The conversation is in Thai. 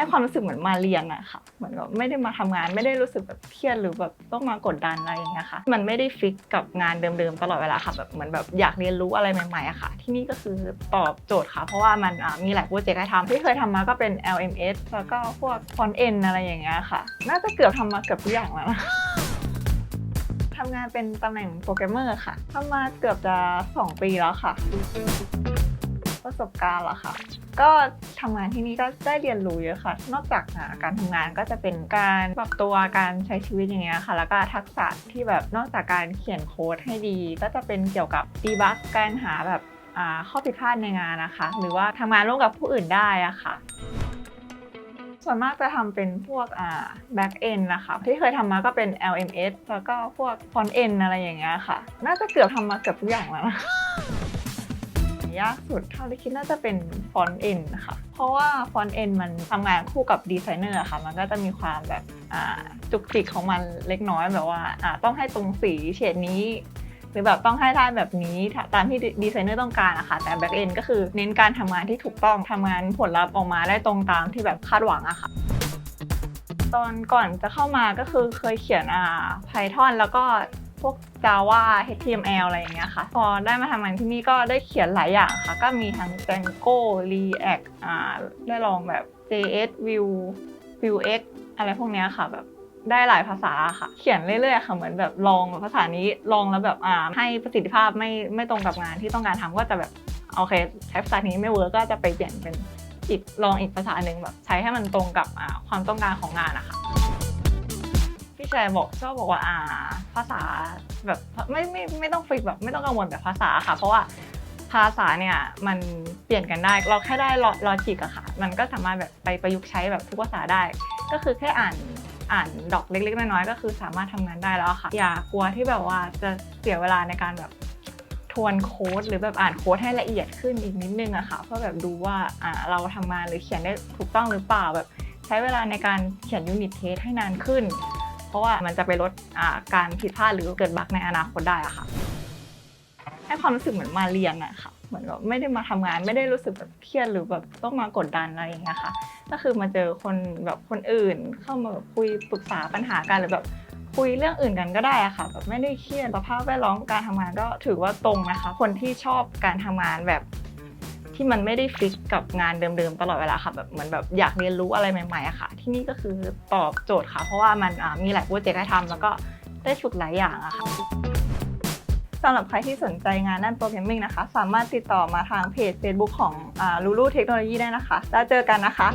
ให้ความรู้สึกเหมือนมาเรียนอะค่ะเหมือนแบบไม่ได้มาทำงานไม่ได้รู้สึกแบบเครียดหรือแบบต้องมากดดันอะไรอย่างเงี้ยค่ะ มันไม่ได้ฟิกกับงานเดิมๆตลอดเวลาค่ะแบบเหมือนแบบอยากเรียนรู้อะไรใหม่ๆอะค่ะ ที่นี่ก็คือตอบโจทย์ค่ะ เพราะว่ามันมีหลายโปรเจกต์ให้ทำที่เคยทำมาก็เป็น LMS แล้วก็พวกฟอนเอ็นอะไรอย่างเงี้ยค่ะ น่าจะเกือบทำมาเกือบทุกอย่างแล้วนะทำงานเป็นตำแหน่งโปรแกรมเมอร์ค่ะทำมาเกือบจะ 2 ปีแล้วค่ะ ประสบการณ์เหรอคะก็ทำงานที่นี่ก็ได้เรียนรู้เยอะค่ะ นอกจากาการทำงานก็จะเป็นการปรับตัวการใช้ชีวิตอย่างเงี้ยค่ะ แล้วก็ทักษะที่แบบนอกจากการเขียนโค้ดให้ดี ก็จะเป็นเกี่ยวกับดีบักการหาแบบข้อผิดพลาดในงานนะคะ หรือว่าทำงานร่วมกับผู้อื่นได้อะค่ะส่วนมากจะทำเป็นพวกอ่า back end นะคะ ที่เคยทำมาก็เป็น LMS แล้วก็พวก front end อะไรอย่างเงี้ยค่ะ น่าจะเกือบทำมาเกือบทุกอย่างแล้วนะ ยากสุดเท่าที่คิดน่าจะเป็น front end ค่ะ เพราะว่า front end มันทำงานคู่กับดีไซเนอร์ค่ะ มันก็จะมีความแบบจุกจิกของมันเล็กน้อยแบบว่าต้องให้ตรงสีเฉดนี้หรือแบบต้องให้ได้แบบนี้ตามที่ดีไซเนอร์ต้องการอะค่ะแต่แบ็กเอนก็คือเน้นการทำงานที่ถูกต้องทำงานผลลัพธ์ออกมาได้ตรงตามที่แบบคาดหวังอะค่ะตอนก่อนจะเข้ามาก็คือเคยเขียนอ่า Python แล้วก็ พวก Java HTML อะไรอย่างเงี้ยค่ะ พอได้มาทำงานที่นี่ก็ได้เขียนหลายอย่างค่ะ ก็มีทั้ง Django React อ่าได้ลองแบบ JS Vue Vuex อะไรพวกเนี้ยค่ะแบบได้หลายภาษาค่ะ เขียนเรื่อยๆค่ะเหมือนแบบลองภาษานี้ลองแล้วแบบอ่าให้ประสิทธิภาพไม่ไม่ตรงกับงานที่ต้องการทำก็จะแบบโอเคใช้ภาษานี้ไม่เวิร์กก็จะไปเปลี่ยนเป็นอีกลองอีกภาษาหนึ่งแบบใช้ให้มันตรงกับความต้องการของงานนะคะ พี่ชายบอกชอบบอกว่าอ่า ภาษาแบบไม่ไม่ไม่ต้องฟิกแบบไม่ต้องกังวลแบบภาษาค่ะ เพราะว่าภาษาเนี่ยมันเปลี่ยนกันได้เราแค่ได้ลอจิกอะค่ะ มันก็สามารถแบบไปประยุกต์ใช้แบบทุกภาษาได้ ก็คือแค่อ่านอ่านดอกเล็กๆน้อยๆก็คือสามารถทำงานได้แล้วค่ะ อย่ากลัวที่แบบว่าจะเสียเวลาในการแบบทวนโค้ดหรือแบบอ่านโค้ดให้ละเอียดขึ้นอีกนิดนึงอะค่ะเพื่อแบบดูว่าอ่าเราทำงานหรือเขียนได้ถูกต้องหรือเปล่าแบบใช้เวลาในการเขียนยูนิตเทสให้นานขึ้น เพราะว่ามันจะไปลดการผิดพลาดหรือเกิดบั๊กในอนาคตได้อะค่ะ ให้ความรู้สึกเหมือนมาเรียนอะค่ะเหมือนแบบไม่ได้มาทำงานไม่ได้รู้สึกแบบเครียดหรือแบบต้องมากดดันอะไรอย่างเงี้ยค่ะ ก็คือมาเจอคนแบบคนอื่นเข้ามาแบบคุยปรึกษาปัญหากันหรือแบบคุยเรื่องอื่นกันก็ได้อะค่ะแบบไม่ได้เครียดสภาพแวดล้อมการทำงานก็ถือว่าตรงนะคะ คนที่ชอบการทำงานแบบ ที่มันไม่ได้ฟิกกับงานเดิมๆตลอดเวลาค่ะแบบเหมือนแบบอยากเรียนรู้อะไรใหม่ๆอะค่ะ ที่นี่ก็คือตอบโจทย์ค่ะ เพราะว่ามันมีหลายโปรเจกต์ให้ทำแล้วก็ได้ฝึกหลายอย่างอะค่ะสำหรับใครที่สนใจงานด้านโปรแกรมมิ่งนะคะ สามารถติดต่อมาทางเพจ Facebook ของลูลูเทคโนโลยีได้นะคะ แล้วเจอกันนะคะ